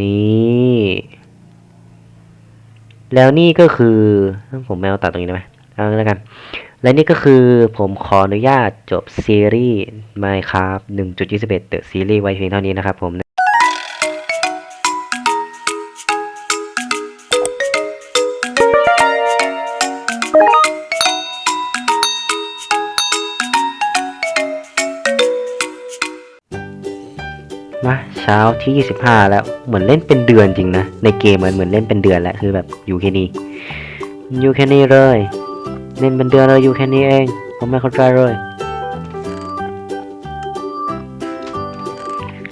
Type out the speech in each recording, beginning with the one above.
นี่แล้วนี่ก็คือผมแมวตัดตรงนี้ได้ไหมเอาแล้วกัน และนี่ก็คือผมขออนุญาตจบซีรีส์ Minecraft 1.21 The Series ไว้เพียงเท่านี้นะครับผม ช้าที่ 25 แล้วเหมือนเล่นเป็นเดือนจริงนะ ในเกมมันเหมือนเล่นเป็นเดือนแล้วคือแบบอยู่แค่นี้อยู่แค่นี้เลย เล่นเป็นเดือนเลยอยู่แค่นี้เอง ผมไม่เข้าใจเลย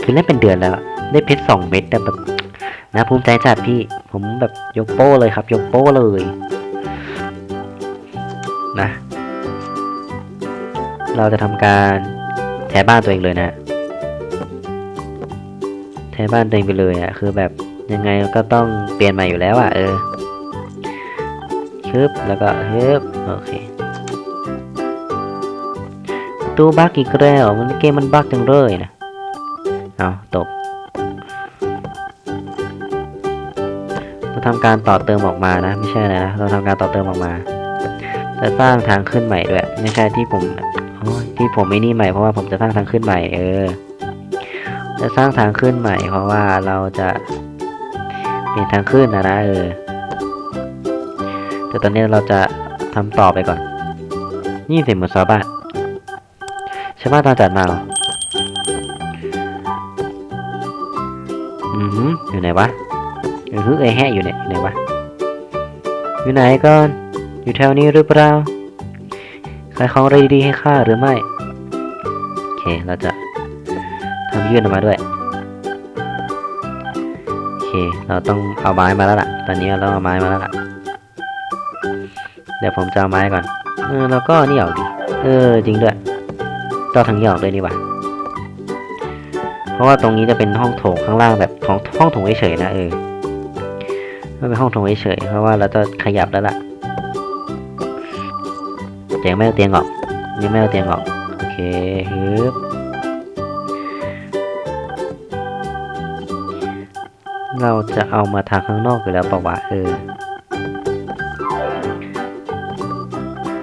คือเล่นเป็นเดือนแล้ว ได้เพชรสองเม็ดแต่แบบนะภูมิใจจัดพี่ ผมแบบยกโป้เลยครับ ยกโป้เลยนะ เราจะทำการแถบ้านตัวเองเลยนะ แทนบ้านตัวเองไปเลยอะคือแบบยังไงก็ต้องเปลี่ยนใหม่อยู่แล้วอะเออฮึบแล้วก็ฮึบโอเคตูบักอีกแล้วมันเกมมันบักจังเลยนะเอาตบเราทำการต่อเติมออกมานะ ไม่ใช่นะ เราทำการต่อเติมออกมาจะสร้างทางขึ้นใหม่ด้วย ไม่ใช่ที่ผมที่ผมไม่นี่ใหม่เพราะว่าผมจะสร้างทางขึ้นใหม่เออ จะสร้างทางขึ้นใหม่ เพราะว่าเราจะเปลี่ยนทางขึ้นนะนะเออแต่ตอนนี้เราจะทำต่อไปก่อนนี่สียงเหมือนชาวบ้านชาวบ้านตอนจัดมาเหรออือหือยู่ไหนวะเออฮึเอแฮะอยู่เนี่ยอยู่ไหนวะอยู่ไหนก่อนอยู่แถวนี้หรือเปล่าขายของอะไรดีๆให้ข้าหรือไม่โอเคเราจะ ทำยื่นออกมาด้วย โอเค เราต้องเอาไม้มาแล้วล่ะ ตอนนี้เราต้องเอาไม้มาแล้วล่ะ เดี๋ยวผมจะเอาไม้ก่อน เออแล้วก็นี่ออกดิ เออ จริงด้วยต่อทางนี้ออกด้วยนี่หว่า เพราะว่าตรงนี้จะเป็นห้องโถงข้างล่างแบบห้องห้องโถงเฉยๆนะเออไม่เป็นห้องโถงเฉยๆเพราะว่าเราจะขยับแล้วล่ะแต่ยังไม่เอาเตียงออกยังไม่เอาเตียงออก โอเคฮึบ เราจะเอามาทางข้างนอกอยู่แล้วปะวะเออ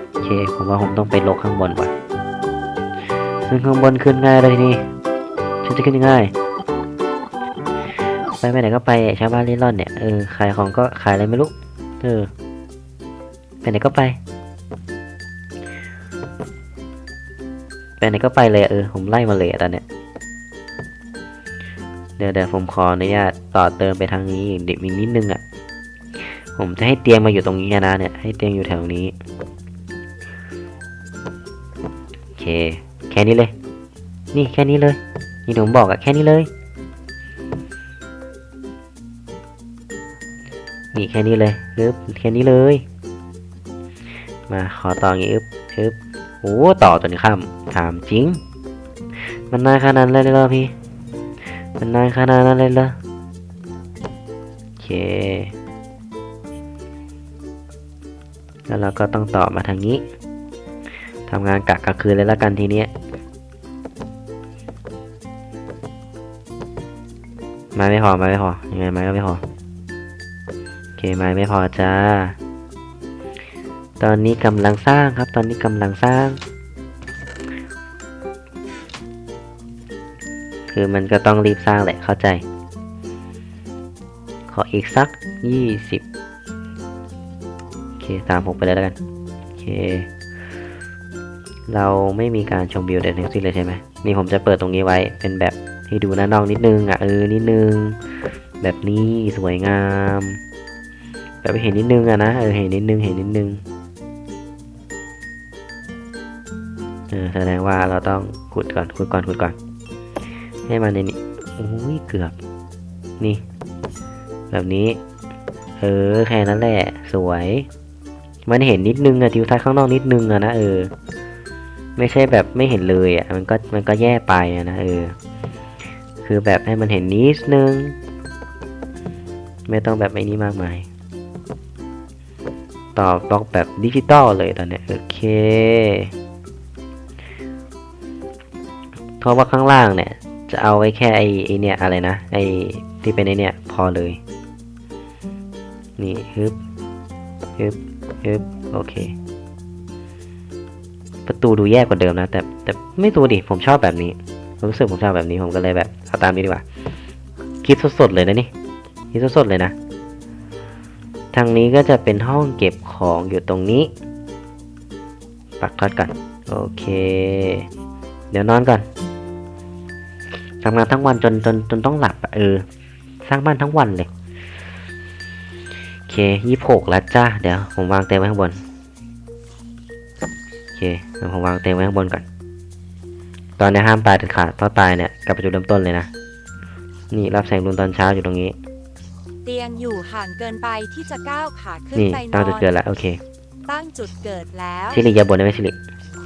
โอเคผมว่าผมต้องไปลกข้างบนก่อนซึ่งข้างบนขึ้นง่ายเลยทีนี่ฉันจะขึ้นยังไงไปไปไหนก็ไปชาวบ้านเล่ร่อนเนี่ยเออขายของก็ขายอะไรไม่รู้เออไปไหนก็ไปไปไหนก็ไปเลยเออผมไล่มาเลยอะตอนเนี้ย ดี๋ยวเดี๋ยวผมขออนุญาตต่อเติมไปทางนี้อีกเด็กอีกนิดนึงอะ่ะ ผมจะให้เตียงมาอยู่ตรงนี้นะเนี่ย ให้เตียงอยู่แถวนี้ โอเค แค่นี้เลย นี่แค่นี้เลย นี่ผมบอกอะแค่นี้เลย นี่แค่นี้เลยอึบแค่นี้เลย มาขอต่ออย่างงี้อึบอึบโอ้ต่อจนค่ำถามจริง มันน่าขนาดนั้นเลยเหรอพี่ มันนานขนาดนั้นเลยเหรอโอเค แล้วเราก็ต้องต่อมาทางนี้ทำงานกะกลางคืนเลยละกันทีเนี้ยไม้ไม่พอไม้ไม่พอยังไงไม้ก็ไม่พอโอเคไม้ไม่พอจ้า ตอนนี้กำลังสร้างครับ ตอนนี้กำลังสร้าง คือมันก็ต้องรีบสร้างแหละเข้าใจ ขออีกสักยี่สิบโอเคตามผมไปเลยแล้วกัน โอเค เราไม่มีการชมวิวใดทั้งสิ้นเลยใช่ไหมนี่ผมจะเปิดตรงนี้ไว้เป็นแบบให้ดูหน้านอกนิดนึงอะเออนิดนึง แบบนี้สวยงาม แบบเห็นนิดนึงอะนะเออเห็นนิดนึงเห็นนิดนึงเออแสดงว่าเราต้องขุดก่อนขุดก่อนขุดก่อน ให้มันในนี้โอ้ยเกือบ นี่ แบบนี้ เออ แค่นั้นแหละ สวย มันเห็นนิดนึงอะทิวทัศน์ข้างนอกนิดนึงอะนะเออ ไม่ใช่แบบไม่เห็นเลยอะมันก็มันก็แย่ไปอะนะเออ คือแบบให้มันเห็นนิดนึง ไม่ต้องแบบไม่นี้มากมายต่อบล็อกแบบดิจิตอลเลยตอนเนี้ยโอเคเพราะว่าข้างล่างเนี่ย จะเอาไว้แค่ไอไอเนี่ยอะไรนะไอที่เป็นไอเนี่ยพอเลย นี่ฮึบฮึบฮึบโอเค ประตูดูแย่กว่าเดิมนะ แต่แต่ไม่ดูดิผมชอบแบบนี้ผมรู้สึกผมชอบแบบนี้ผมก็เลยแบบเอาตามนี้ดีกว่า คิดสดๆเลยนะนี่คิดสดๆเลยนะ ทางนี้ก็จะเป็นห้องเก็บของอยู่ตรงนี้ ปักท็อตก่อน โอเค เดี๋ยวนอนก่อน ทำงานทั้งวันจนจนจนต้องหลับอะเออ สร้างบ้านทั้งวันเลยโอเคยี่หกแล้วจ้าเดี๋ยวผมวางเต็มไว้ข้างบนโอเคเดี๋ยวผมวางเต็มไว้ข้างบนก่อน ตอนนี้ห้ามตายเด็ดขาดเพราะตายเนี่ยกลับไปจุดเริ่มต้นเลยนะนี่รับแสงดวงตอนเช้าอยู่ตรงนี้ เตียงอยู่ห่างเกินไปที่จะก้าวขาขึ้นนี่ไปนตั้งอจุดนเกิดแล้วโอเค ตั้งจุดเกิดแล้วซิริอย่าบ่นได้ไหมซิริ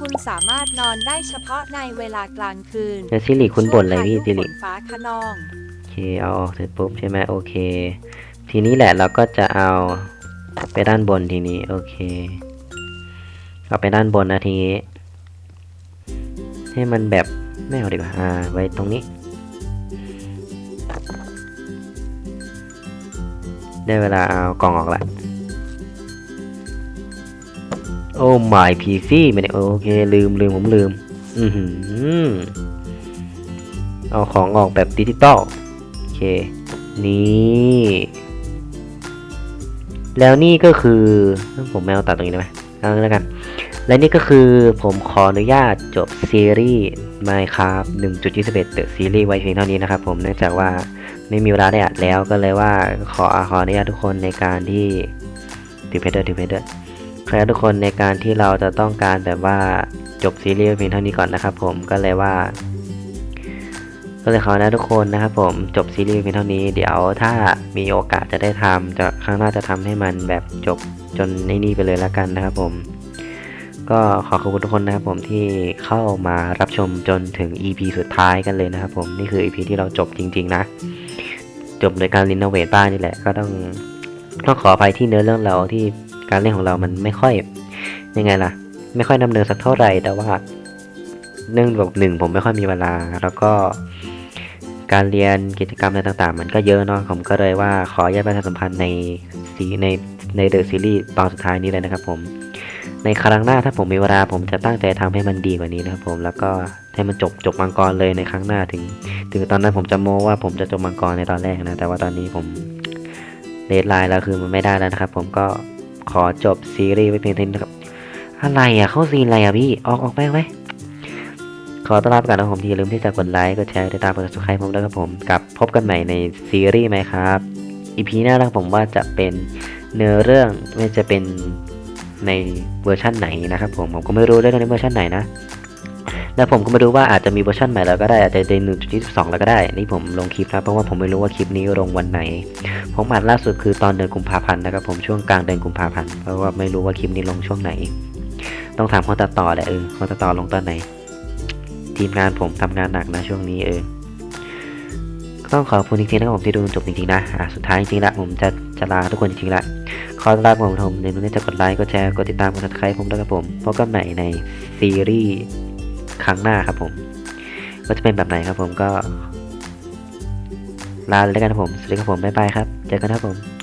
คุณสามารถนอนได้เฉพาะในเวลากลางคืนแล้วซิริคุณบ่นอะไรพี่ช่วงซิพายุริฝนฟ้าขนองโอเคเอาออกเสร็จปุ๊บใช่ไหมโอเค ทีนี้แหละเราก็จะเอาไปด้านบนทีนี้โอเคเอาไปด้านบนนะทีนี้ให้มันแบบไม่เอาดีกว่าอ่าไว้ตรงนี้ ได้เวลาเอากล่องออกละ โอ้ my PC ไม่ได้โอเค ลืมลืมผมลืม อือหือ เอาของออกแบบดิจิตอลโอเค นี่ แล้วนี่ก็คือ ผมไม่เอาตัดตรงนี้ได้ไหมเอาแล้วกัน และนี่ก็คือผมขออนุญาตจบซีรีส์ Minecraft 1.21 The Series ไว้เพียงเท่านี้นะครับผม เนื่องจากว่าไม่มีเวลาได้อัดแล้วก็เลยว่าขอขออนุญาตทุกคนในการที่ถือเพชรด้วยถือเพชรด้วย ขออนุญาตทุกคนในการที่เราจะต้องการแบบว่าจบซีรีส์เพียงเท่านี้ก่อนนะครับ ผมก็เลยว่า ก็เลยขอนะทุกคนนะครับ ผมจบซีรีส์เพียงเท่านี้เดี๋ยวถ้ามีโอกาสจะได้ทำจะครั้งหน้าจะทำให้มันแบบจบจนในนี่ไปเลยล้วกันนะครับ ผม ก็ขอขอบคุณทุกคนนะครับ ผมที่เข้ามารับชมจนถึง EP สุดท้ายกันเลยนะครับ ผมนี่คือ EP ที่เราจบจริง ๆ นะ จบโดยการรีโนเวทบ้านนี่แหละ ก็ต้องต้องขออภัยที่เนื้อเรื่องเราที่ การเล่นของเรามันไม่ค่อยยังไงล่ะ ไม่ค่อยดำเนินสักเท่าไหร่แต่ว่าเนื่องจากหนึ่งผมไม่ค่อยมีเวลา แล้วก็การเรียนกิจกรรมอะไรต่างๆ มันก็เยอะเนาะผมก็เลยว่าขอแยกประชาสัมพันธ์ในซีในในเดอะซีรีส์ตอนสุดท้ายนี้เลยนะครับผมในครั้งหน้าถ้าผมมีเวลาผมจะตั้งใจทำให้มันดีกว่านี้นะครับผมแล้วก็ให้มันจบจบมังกรเลยในครั้งหน้าถึง ถึงตอนนั้นผมจะโม้ว่าผมจะจบมังกรในตอนแรกนะแต่ว่าตอนนี้ผมเดทไลน์แล้วคือมันไม่ได้แล้วนะครับ ผมก็ ขอจบซีรีส์ไว้เพียงเท่านี้นะครับ อะไรอะเข้าซีนอะไรอะพี่ออกออกไปไหมขอต้อนรับกันนะครับผมที่อย่าลืมที่จะกดไลค์กดแชร์ติดตามกด subscribe ผมด้วยครับผมกับพบกันใหม่ในซีรีส์ไหมครับอีพีหน้านะครับผมว่าจะเป็นเนื้อเรื่องไม่จะเป็นในเวอร์ชั่นไหนนะครับผมผมก็ไม่รู้ด้วยในเวอร์ชันไหนนะ แล้วผมก็ไม่รู้ว่าอาจจะมีเวอร์ชันใหม่แล้วก็ได้อาจจะเป็นหนึ่งจุดยี่สิบสองแล้วก็ได้นี่ผมลงคลิปนะเพราะว่าผมไม่รู้ว่าคลิปนี้ลงวันไหน ผมอัดล่าสุดคือตอนเดือนกุมภาพันธ์นะครับผมช่วงกลางเดือนกุมภาพันธ์เพราะว่าไม่รู้ว่าคลิปนี้ลงช่วงไหน ต้องถามคนตัดต่อแหละเออคนตัดต่อลงตอนไหน ทีมงานผมทำงานหนักนะช่วงนี้เออก็ต้องขอบคุณจริงๆนะครับผมที่ดูจนจบจริงๆนะอะสุดท้ายจริงๆละผมจะจะลาทุกคนจริงๆละขอลาผมผมในนู้นจะกดไลค์กดแชร์กดติดตามกด subscribe ผมด้วยครับผมพบกันใหม่ในซีรีส์ ครั้งหน้าครับผม ก็จะเป็นแบบไหนครับผมก็ลาเลยแล้วกันครับผม สวัสดีครับผม บ๊ายบายครับ เจอกันครับผม